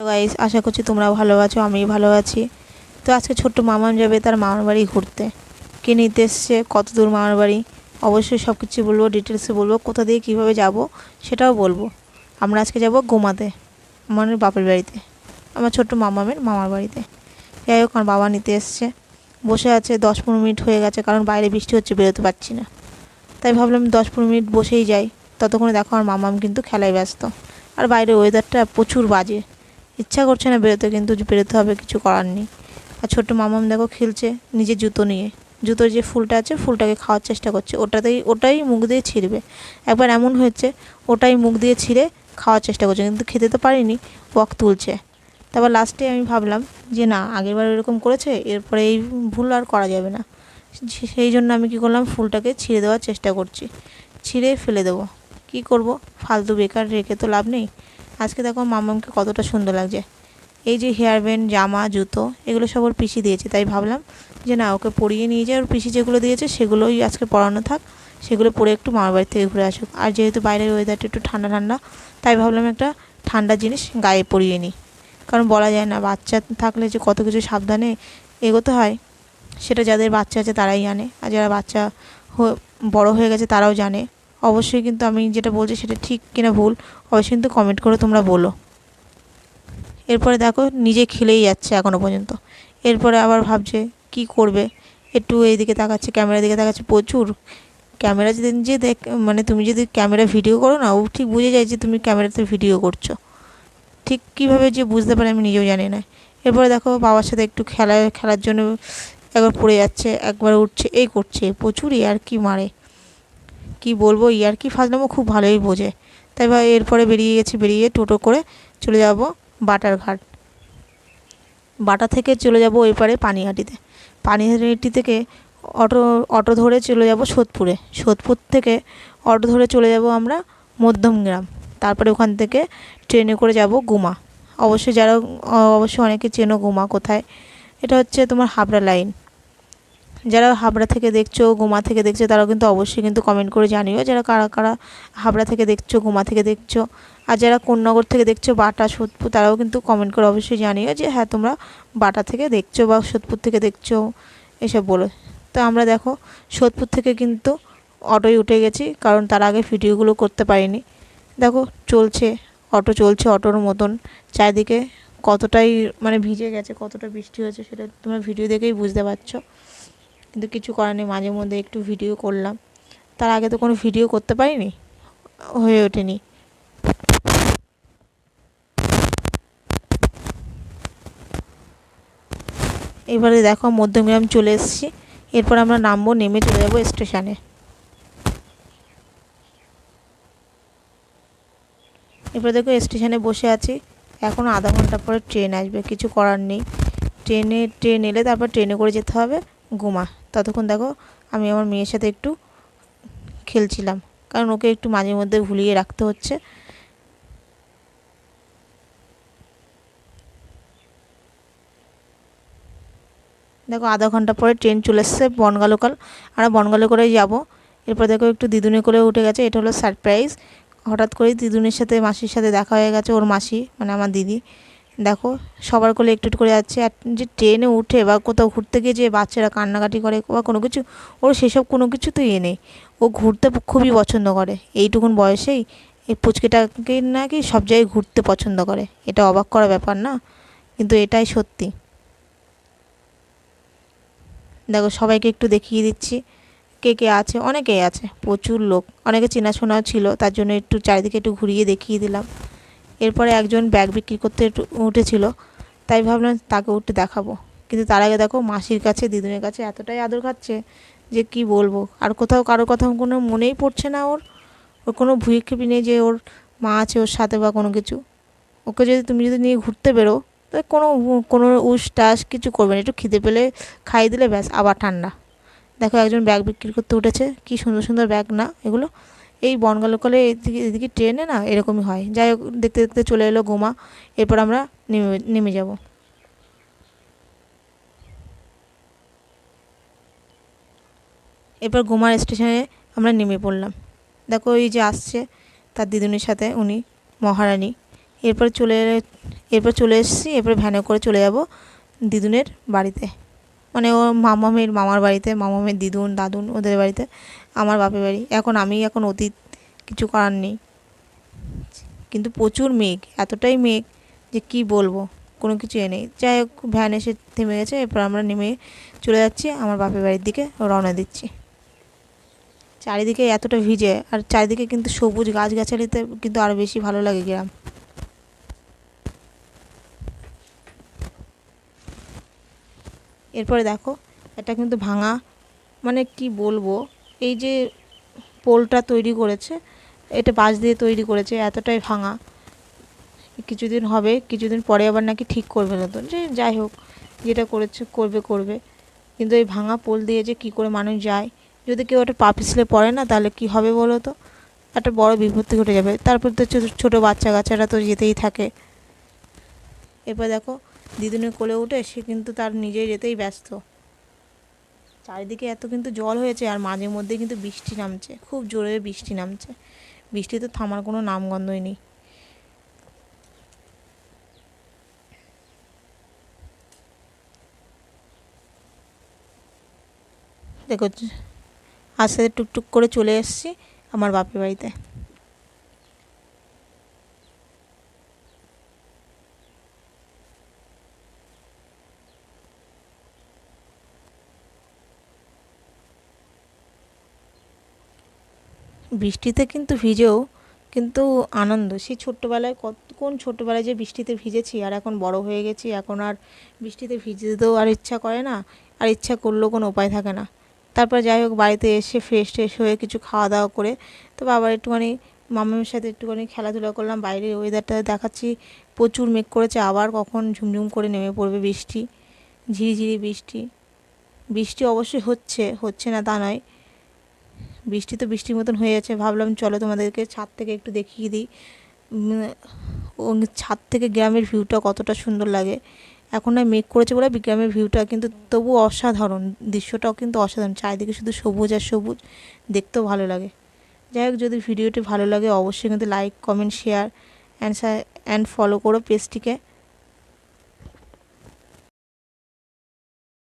Guys আশা করছি তোমরা ভালো আছো আমি ভালো আছি। তো আজকে ছোট্ট মামাম যাবে তার মামার বাড়ি ঘুরতে। কে নিতে এসছে, কত দূর মামার বাড়ি? অবশ্যই সব কিছু বলব ডিটেলসে বলব, কোথা দিয়ে কীভাবে যাব সেটাও বলব। আমরা আজকে যাব গোমাতে, আমার বাপের বাড়িতে, আমার ছোট্ট মামামের মামার বাড়িতে। যাই হোক, আমার বাবা নিতে এসছে। বসে আছে, দশ পনেরো মিনিট হয়ে গেছে, কারণ বাইরে বৃষ্টি হচ্ছে, বেরোতে পারছি না। তাই ভাবলাম দশ পনেরো মিনিট বসেই যাই। ততক্ষণে দেখো আমার মামাম কিন্তু খেলায় ব্যস্ত। আর বাইরে ওয়েদারটা প্রচুর বাজে। ইচ্ছা করছে না বেরোতে, কিন্তু বেরোতে হবে, কিছু করার নেই। আর ছোট্ট মামাম দেখো খেলছে নিজের জুতো নিয়ে। জুতোর যে ফুলটা আছে, ফুলটাকে খাওয়ার চেষ্টা করছে। ওটাতেই, ওটাই মুখ দিয়ে ছিঁড়বে। একবার এমন হয়েছে, ওটাই মুখ দিয়ে ছিঁড়ে খাওয়ার চেষ্টা করছে। কিন্তু খেতে তো পারিনি ওয়াক তুলছে। তারপর লাস্টে আমি ভাবলাম যে না, আগেরবার এরকম করেছে, এরপরে এই ভুল আর করা যাবে না। সেই জন্য আমি কী করলাম, ফুলটাকে ছিঁড়ে দেওয়ার চেষ্টা করছি। ছিঁড়ে ফেলে দেবো। কী করব? ফালতু বেকার রেখে তো লাভ নেই। আজকে দেখো মামামকে কতটা সুন্দর লাগছে। এই যে হেয়ার ব্যান্ড জামা, জুতো, এগুলো সব ওর পিসি দিয়েছে, তাই ভাবলাম যে না, ওকে পরিয়ে নিয়ে যায় ওর পিসি যেগুলো দিয়েছে সেগুলোই আজকে পরানো থাক, সেগুলো পরে একটু মামার বাড়ি থেকে ঘুরে আসুক। আর যেহেতু বাইরের ওয়েদারটা একটু ঠান্ডা ঠান্ডা, তাই ভাবলাম একটা ঠান্ডা জিনিস গায়ে পরিয়ে নিই। কারণ বলা যায় না, বাচ্চা থাকলে যে কত কিছু সাবধানে এগোতে হয়, সেটা যাদের বাচ্চা আছে তারাই জানে। আর যারা বাচ্চা বড় হয়ে গেছে তারাও জানে। অবশ্যই কিন্তু আমি যেটা বলছি সেটা ঠিক কিনা ভুল, অবশ্যই কিন্তু কমেন্ট করে তোমরা বলো। এরপরে দেখো, নিজে খেলেই যাচ্ছে এখনও পর্যন্ত। এরপরে আবার ভাবছে কি করবে? একটু এইদিকে তাকাচ্ছে ক্যামেরার দিকে তাকাচ্ছে, প্রচুর। ক্যামেরা যদি যে দেখ মানে তুমি যদি ক্যামেরা ভিডিও করো না, ও ঠিক বুঝে যায় যে তুমি ক্যামেরাতে ভিডিও করছ। ঠিক কীভাবে যে বুঝতে পারে আমি নিজেও জানি না। এরপরে দেখো, বাবার সাথে একটু খেলা, খেলার জন্য একবার পড়ে যাচ্ছে, একবার উঠছে, এই করছে প্রচুর ইয়ারকি মারে। কি বলব ইয়ারকি ফাজলামো খুব ভালোই বোঝে। তাই ভাই, এরপরে বেরিয়ে গেছি, বেরিয়ে টোটো করে চলে যাব বাটার ঘাট বাটা থেকে চলে যাব ওই পারে পানিহাটিতে পানিহাটি থেকে অটো অটো ধরে চলে যাব সোদপুরে। সোদপুর থেকে অটো ধরে চলে যাব আমরা মধ্যমগ্রাম তারপরে ওখান থেকে ট্রেনে করে যাব গুমা। অবশ্যই যারা, অবশ্যই অনেকে চেনো গুমা কোথায়। এটা হচ্ছে তোমার হাবড়া লাইন। যারা হাবড়া থেকে দেখছ, গোমা থেকে দেখছ, তারাও কিন্তু অবশ্যই কিন্তু কমেন্ট করে জানিও যারা কারা কারা হাবড়া থেকে দেখছ, গোমা থেকে দেখছ। আর যারা কোন্নগর থেকে দেখছ, বাটা, সোদপুর, তারাও কিন্তু কমেন্ট করে অবশ্যই জানিও যে হ্যাঁ তোমরা বাটা থেকে দেখছ বা সোদপুর থেকে দেখছ, এসব বলো। তো আমরা দেখো, সোদপুর থেকে কিন্তু অটোয় উঠে গেছি, কারণ তার আগে ভিডিওগুলো করতে পারিনি। দেখো, চলছে অটো চলছে অটোর মতন। চারিদিকে কতটাই মানে ভিজে গেছে, কতটা বৃষ্টি হয়েছে, সেটা তোমরা ভিডিও দেখেই বুঝতে পারছ। কিন্তু কিছু করার নেই। মাঝে মধ্যে একটু ভিডিও করলাম। তার আগে তো কোনো ভিডিও করতে পারিনি? হয়ে ওঠেনি। এবারে দেখো মধ্যমগ্রাম চলে এসেছি। এরপর আমরা নামবো, নেমে চলে যাব স্টেশনে এরপর দেখো স্টেশনে বসে আছি। এখন আধা ঘণ্টা পরে ট্রেন আসবে। কিছু করার নেই। ট্রেনে ট্রেন এলে তারপর ট্রেনে করে যেতে হবে। গোমা ততক্ষণ দেখো আমি আমার মেয়ের সাথে একটু খেলছিলাম। কারণ ওকে একটু মাঝে মধ্যে ভুলিয়ে রাখতে হচ্ছে। দেখো আধা ঘণ্টা পরে ট্রেন চলে এসছে বনগা লোকাল আমরা বনগা লোকালেই যাব। এরপর দেখো একটু দিদুনে করে উঠে গেছে। এটা হলো সারপ্রাইজ হঠাৎ করেই দিদুনের সাথে মাসির সাথে দেখা হয়ে গেছে। ওর মাসি মানে আমার দিদি। দেখো, সবার কোলে একটু একটু করে যাচ্ছে। আর যে ট্রেনে উঠে বা কোথাও ঘুরতে গিয়ে যে বাচ্চারা কান্নাকাটি করে বা কোনো কিছু, ওর সেসব কোনো কিছু তো ইয়ে নেই। ও ঘুরতে খুবই পছন্দ করে। এইটুকুন বয়সেই এই পুচকেটাকে নাকি সব জায়গায় ঘুরতে পছন্দ করে। এটা অবাক করা ব্যাপার না, কিন্তু এটাই সত্যি। দেখো, সবাইকে একটু দেখিয়ে দিচ্ছি। কে কে আছে? অনেকেই আছে, প্রচুর লোক। অনেকে চেনাশোনাও ছিল, তার জন্য একটু চারিদিকে একটু ঘুরিয়ে দেখিয়ে দিলাম। এরপরে একজন ব্যাগ বিক্রি করতে উঠেছিল। তাই ভাবলাম তাকে উঠে দেখাবো। কিন্তু তার আগে দেখো মাসির কাছে, দিদুনের কাছে এতটাই আদর খাচ্ছে যে কি বলব? আর কোথাও কারও কথা কোনো মনেই পড়ছে না ওর। ওর কোনো ভুঁইক্ষেপি নেই যে ওর মা আছে ওর সাথে বা কোনো কিছু। ওকে যদি তুমি যদি নিয়ে ঘুরতে বেরো, তো কোনো কোনো উস টাস কিছু করবে না। একটু খিদে পেলে খাইয়ে দিলে ব্যাস, আবার ঠান্ডা। দেখো একজন ব্যাগ বিক্রি করতে উঠেছে। কি সুন্দর সুন্দর ব্যাগ না এগুলো? এই বনগা লোকালে এদিকে এদিকে ট্রেনে না এরকমই হয়। যাই হোক, দেখতে দেখতে চলে এলো গোমা। এরপর আমরা নেমে নেমে যাব। এরপর গোমার স্টেশনে আমরা নেমে পড়লাম। দেখো এই যে আসছে তার দিদুনের সাথে উনি, মহারানী। এরপর চলে এরপর চলে এসেছি, এরপর ভ্যানে করে চলে যাব দিদুনের বাড়িতে। মানে ও মামামের, মামার বাড়িতে, মামামের দিদুন, দাদুন, ওদের বাড়িতে, আমার বাপের বাড়ি। এখন আমি এখন অতীত, কিছু করার নেই। কিন্তু প্রচুর মেঘ, এতটাই মেঘ যে কি বলব, কোনো কিছু এ নেই। যাই হোক, ভ্যান এসে থেমে গেছে, এরপর আমরা নেমে চলে যাচ্ছি আমার বাপের বাড়ির দিকে, রওনা দিচ্ছি। চারিদিকে এতটা ভিজে, আর চারিদিকে কিন্তু সবুজ গাছগাছালিতে কিন্তু আরও বেশি ভালো লাগে গ্রাম। এরপরে দেখো, এটা কিন্তু ভাঙা। মানে কি বলব, এই যে পোলটা তৈরি করেছে, এটা বাঁশ দিয়ে তৈরি করেছে, এতটাই ভাঙা। কিছুদিন হবে, কিছুদিন পরে আবার নাকি ঠিক করবে নতুন। যে যাই হোক, যেটা করেছে, করবে করবে। কিন্তু এই ভাঙা পোল দিয়ে যে কী করে মানুষ যায়, যদি কেউ একটা পা পিছলে পড়ে না, তাহলে কি হবে বলো তো? একটা বড় বিপত্তি ঘটে যাবে। তারপর তো ছোটো বাচ্চা কাচ্চারা তো যেতেই থাকে। এরপর দেখো দিদুনের কোলে উঠে সে কিন্তু তার নিজেই যেতেই ব্যস্ত। চারিদিকে এত কিন্তু জল হয়েছে আর মাঝে মধ্যে কিন্তু বৃষ্টি নামছে, খুব জোরে বৃষ্টি নামছে। বৃষ্টি তো থামার কোনো নামগন্ধই নেই। দেখো আস্তে টুকটুক করে চলে এসেছি আমার বাপের বাড়িতে। বৃষ্টিতে কিন্তু ভিজেও কিন্তু আনন্দ। সেই ছোট্টবেলায় কত, কোন ছোট্টবেলায় যে বৃষ্টিতে ভিজেছি? আর এখন বড় হয়ে গেছি, এখন আর বৃষ্টিতে ভিজতেও আর ইচ্ছা করে না, আর ইচ্ছা করলেও কোনো উপায় থাকে না। তারপর যাই হোক, বাড়িতে এসে ফ্রেশ ট্রেশ হয়ে কিছু খাওয়া দাওয়া করে, তো আবার একটুখানি মামামের সাথে একটুখানি খেলাধুলা করলাম বাইরের ওয়েদারটা দেখাচ্ছি, প্রচুর মেঘ করেছে, আবার কখন ঝুমঝুম করে নেমে পড়বে বৃষ্টি, ঝিরিঝিরি বৃষ্টি। বৃষ্টি অবশ্যই হচ্ছে হচ্ছে না তা নয়। বৃষ্টি তো বৃষ্টির মতন হয়ে যাচ্ছে। ভাবলাম চলো তোমাদেরকে ছাদ থেকে একটু দেখিয়ে দিই। ছাদ থেকে গ্রামের ভিউটা কতটা সুন্দর লাগে। এখন না মেঘ করেছে বলে গ্রামের ভিউটা কিন্তু তবু অসাধারণ। দৃশ্যটাও কিন্তু অসাধারণ। চারিদিকে শুধু সবুজ আর সবুজ। দেখতেও ভালো লাগে। যাই হোক, যদি ভিডিওটি ভালো লাগে, অবশ্যই কিন্তু like comment share and and follow করো পেজটিকে